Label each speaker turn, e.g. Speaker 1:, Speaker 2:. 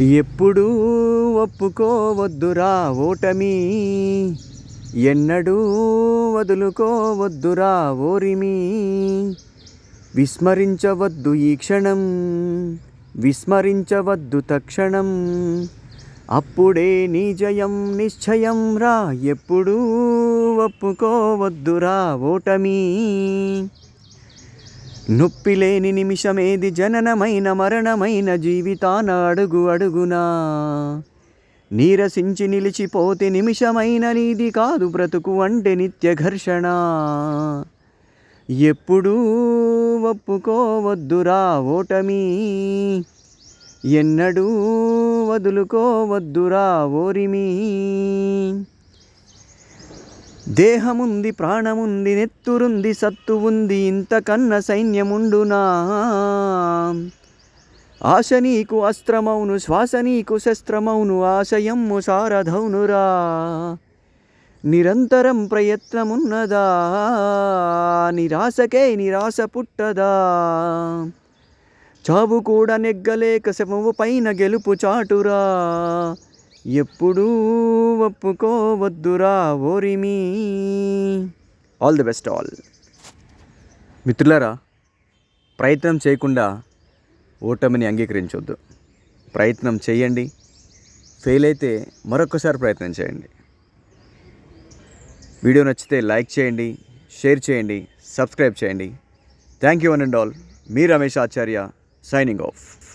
Speaker 1: ఎప్పుడూ ఒప్పుకోవద్దురా ఓటమి. ఎన్నడూ వదులుకోవద్దురా ఓరిమి. విస్మరించవద్దు ఈ క్షణం విస్మరించవద్దు తక్షణం. అప్పుడే నీ జయం నిశ్చయం రా ఎప్పుడూ ఒప్పుకోవద్దురా ఓటమి. నొప్పి లేని నిమిషమేది జననమైన మరణమైన జీవితాన అడుగు అడుగునా. నీరసించి నిలిచిపోతే నిమిషమైన నీది కాదు బ్రతుకు అంటే నిత్య ఘర్షణ. ఎప్పుడూ ఒప్పుకోవద్దురా ఓటమి. ఎన్నడూ వదులుకోవద్దురా ఓరిమి. దేహముంది ప్రాణముంది నెత్తురుంది సత్తు ఉంది ఇంతకన్న సైన్యముండునా ఆశ నీకు అస్త్రమౌను శ్వాస నీకు శస్త్రమౌను ఆశయమ్ము సారధౌనురా నిరంతరం ప్రయత్నమున్నదా నిరాశకే నిరాశ పుట్టదా. చావు కూడా నెగ్గలేక శవము పైన గెలుపు చాటురా. ఎప్పుడూ ఒప్పుకోవద్దురా ఓరిమి. ఆల్ ది బెస్ట్ ఆల్ మిత్రులారా ప్రయత్నం చేయకుండా ఓటమిని అంగీకరించవద్దు ప్రయత్నం చేయండి. ఫెయిల్ అయితే మరొకసారి ప్రయత్నం చేయండి. వీడియో నచ్చితే లైక్ చేయండి షేర్ చేయండి సబ్స్క్రైబ్ చేయండి. Thank you one and all me Ramesh Acharya signing of